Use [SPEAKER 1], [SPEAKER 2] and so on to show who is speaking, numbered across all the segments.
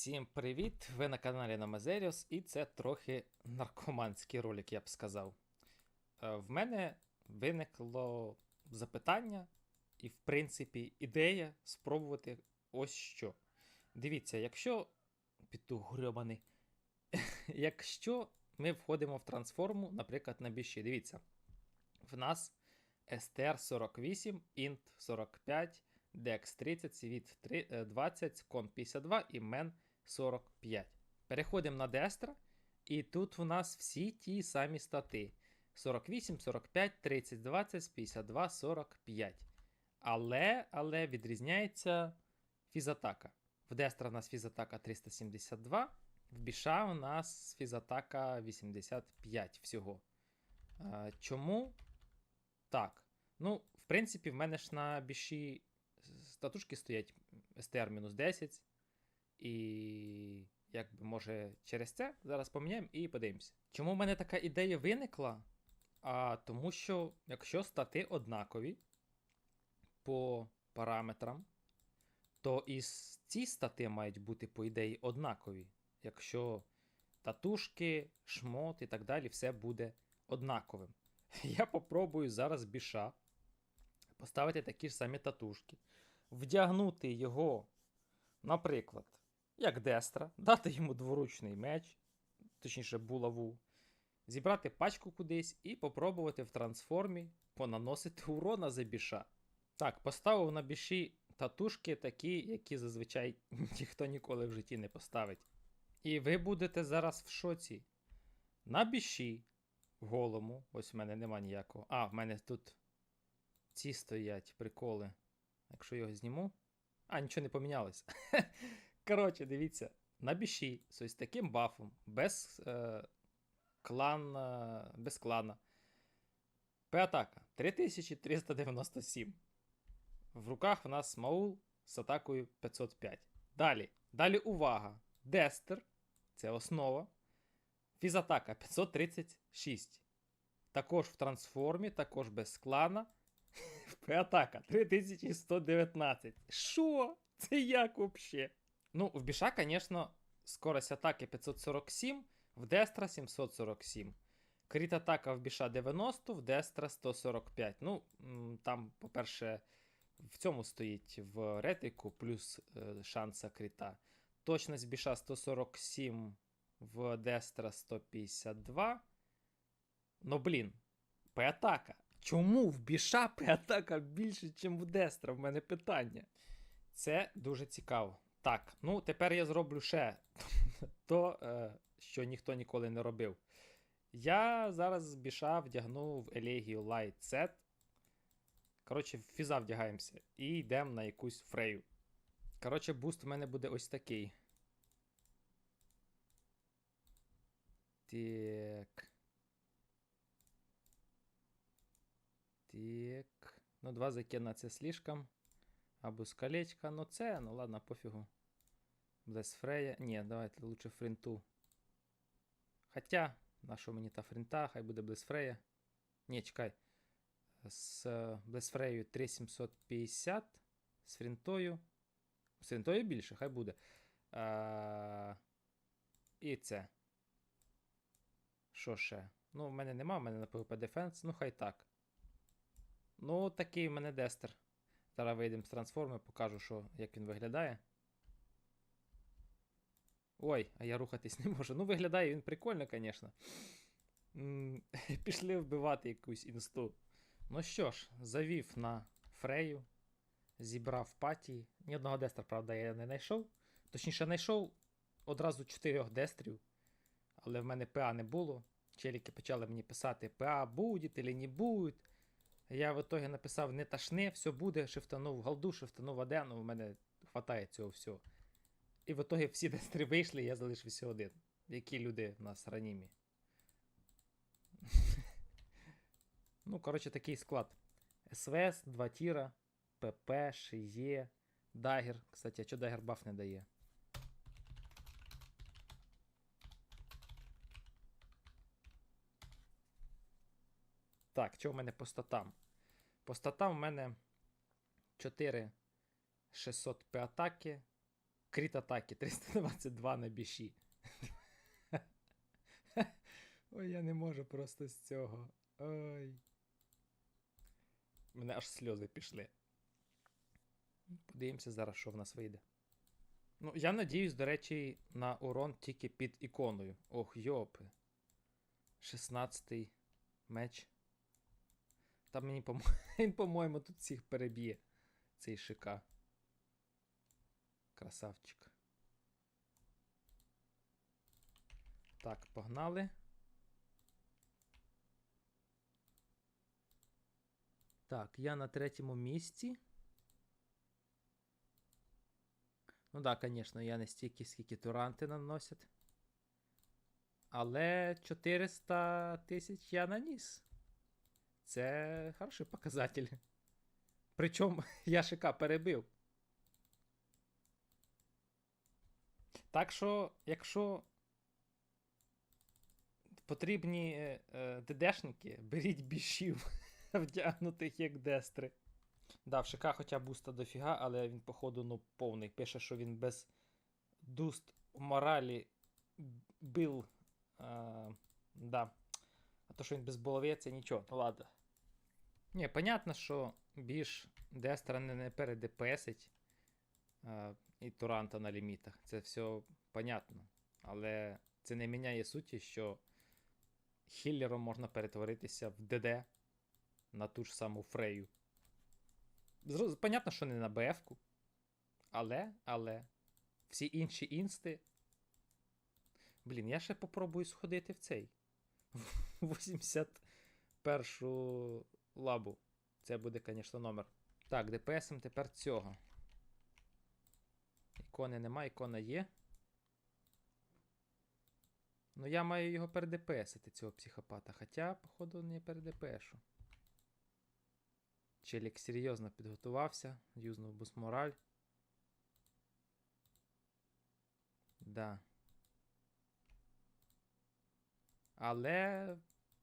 [SPEAKER 1] Всім привіт! Ви на каналі Намазеріус, і це трохи наркоманський ролик, я б сказав. Е, В мене виникло запитання, і, в принципі, ідея спробувати ось що. Дивіться, якщо петух грьобаний, якщо ми входимо в трансформу, наприклад, на біші, дивіться, в нас STR48, int 45, Dex 30, Світ 20, Con 52 і Мен 45. Переходимо на Дестра, і тут у нас всі ті самі стати: 48, 45, 30, 20, 52, 45. Але, але відрізняється фізатака. В Дестра у нас фізатака 372, в Біша у нас фізатака 85 всього. А, чому? Так. Ну, в принципі, в мене ж на біші статушки стоять STR-10. І якби може через це зараз поміняємо і подивимося. Чому в мене така ідея виникла? А тому що якщо стати однакові по параметрам, то і ці стати мають бути, по ідеї, однакові. Якщо татушки, шмот і так далі, все буде однаковим. Я попробую зараз біша поставити такі ж самі татушки, вдягнути його, наприклад, як Дестра, дати йому дворучний меч, точніше булаву, зібрати пачку кудись і попробувати в трансформі понаносити урона за біша. Так, поставив на біші татушки такі, які зазвичай ніхто ніколи в житті не поставить. І ви будете зараз в шоці. На біші, голому, ось в мене нема ніякого. А, в мене тут ці стоять приколи. Якщо його зніму. А, нічого не помінялось. Коротше, дивіться, на біші з таким бафом, без е, клан, е, без клана. П-атака 3397. В руках в нас Маул з атакою 505. Далі. Далі увага. Дестер. Це основа. Фізатака 536. Також в трансформі, також без клана. П-атака 3119. Що? Це як вообще? Ну, в Біша, звісно, скорость атаки 547, в Дестра 747. Кріт атака в Біша 90, в Дестра 145. Ну, там, по-перше, в цьому стоїть в ретику плюс е, шанса кріта. Точність Біша 147, в Дестра 152. Ну, блін, П-атака. Чому в Біша П-атака більше, ніж в Дестра? В мене питання. Це дуже цікаво. Так, ну тепер я зроблю ще то, е, що ніхто ніколи не робив. Я зараз з Біша вдягну в Елегію Light Set. Коротше, в фіза вдягаємося і йдемо на якусь фрею. Коротше, буст в мене буде ось такий. Так. Так. Ну, два закина це слишком. Або з колечка. Ну це, ну ладно, пофігу. Блес Фрея. Ні, давайте лучше фринту. Хоча, на що мені та фринта, хай буде Блес Фрея. Ні, чекай. З Блес Фреєю 3750. З фринтою. З фринтою більше, хай буде. А... І це. Що ще? Ну, в мене нема, в мене на PvP Defense, ну хай так. Ну, такий в мене дестер. Зараз вийдемо з трансформи, покажу, що, як він виглядає. Ой, а я рухатись не можу. Ну, виглядає він прикольно, звісно. Пішли вбивати якусь інсту. Ну що ж, завів на Фрею, зібрав паті. Ні одного дестра, правда, я не знайшов. Точніше, знайшов одразу чотирьох дестрів, але в мене ПА не було. Челіки почали мені писати: ПА буде чи не буде. Я в итоге написав не ташни, все буде, шифтанув голду, шифтанув адену, у мене хватає цього всього. І в итоге всі дестри вийшли, я залишився один. Які люди в нас ранімі. ну, коротше, такий склад. СВС, 2 тіра, ПП, Шиє, Дагер. Кстати, а чого Дагер баф не дає? Так, що в мене по статам? По статам в мене 4 600 П атаки, кріт атаки 322 на біші. Ой, я не можу просто з цього. Ой. Мене аж сльози пішли. Подивимося зараз, що в нас вийде. Ну, я надіюсь, до речі, на урон тільки під іконою. Ох, йопи. 16-й меч. Та мені, по-моєму, тут всіх переб'є. Цей шика. Красавчик. Так, погнали. Так, я на третьому місці. Ну так, да, звісно, я не стільки, скільки туранти наносять. Але 400 тисяч я наніс. Це хороший показатель. Причому я ШК перебив. Так що, якщо потрібні е, е, ДДшники, беріть бішів, вдягнутих як дестри. Да, в ШК хоча буста дофіга, але він, походу, ну, повний. Пише, що він без дуст моралі бил. А, да. А то, що він без булави, це нічого. Ну ладно. Ні, понятно, що біж Дестра не, передепесить а, і Туранта на лімітах. Це все понятно. Але це не міняє суті, що хіллером можна перетворитися в ДД на ту ж саму Фрею. Понятно, що не на БФ-ку. Але, але, всі інші інсти. Блін, я ще попробую сходити в цей. 81 лабу. Це буде, звісно, номер. Так, ДПСом тепер цього. Ікони нема, ікона є. Ну, я маю його передепесити, цього психопата. Хоча, походу, не передепешу. Челік серйозно підготувався, юзнув бусмораль. Да. Але,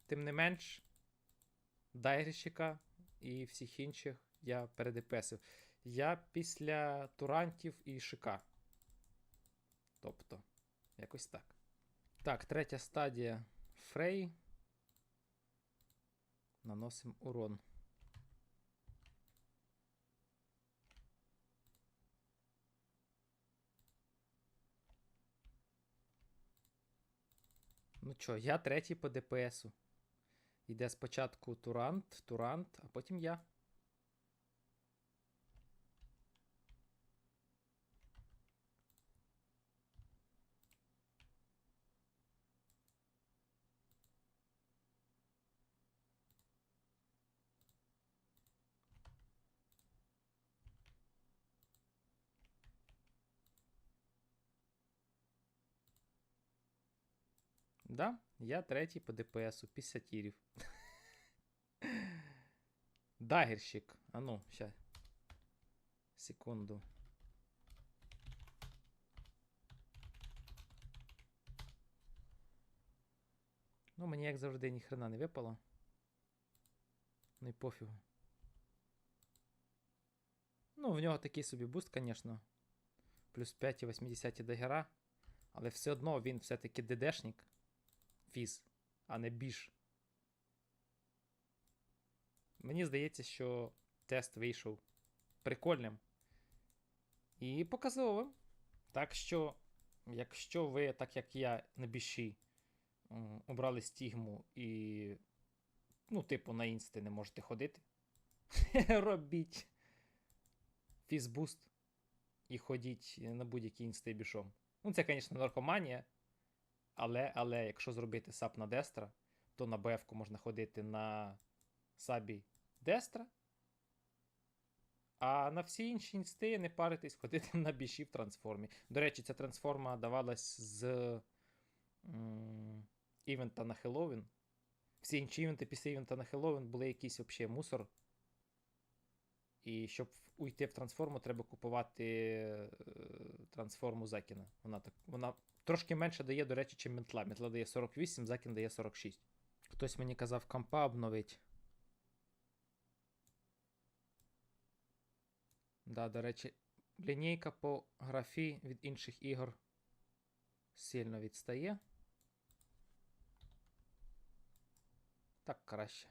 [SPEAKER 1] тим не менш, Дайріщика і всіх інших я передепесив. Я після Турантів і Шика. Тобто, якось так. Так, третя стадія Фрей. Наносимо урон. Ну чо, я третій по ДПСу. Йде спочатку Турант, Турант, а потім я. Да, я третій по ДПСу, після тірів. Дагерщик. А ну, ща. Секунду. Ну, мені як завжди ніхрена не випало. Ну і пофігу. Ну, в нього такий собі буст, звісно. Плюс 5 і 80 дагера. Але все одно він все-таки ДДшник. Фіз, а не біж. Мені здається, що тест вийшов прикольним і показовим. Так що, якщо ви, так як я на біші, обрали стігму і, ну, типу, на інсти не можете ходити, робіть фізбуст і ходіть на будь-які інсти бішом. Ну, це, звісно, наркоманія. Але, але якщо зробити сап на Дестра, то на БФ можна ходити на сабі Дестра. А на всі інші інсти не паритись, ходити на біші в трансформі. До речі, ця трансформа давалась з м, івента на Хеллоуін. Всі інші івенти після івента на Хеллоуін були якийсь взагалі мусор. І щоб уйти в трансформу, треба купувати е, трансформу Закіна. Вона так, вона трошки менше дає, до речі, чим метла. Метла дає 48, Закін дає 46. Хтось мені казав компа обновить. Да, до речі, лінійка по графі від інших ігор сильно відстає. Так краще.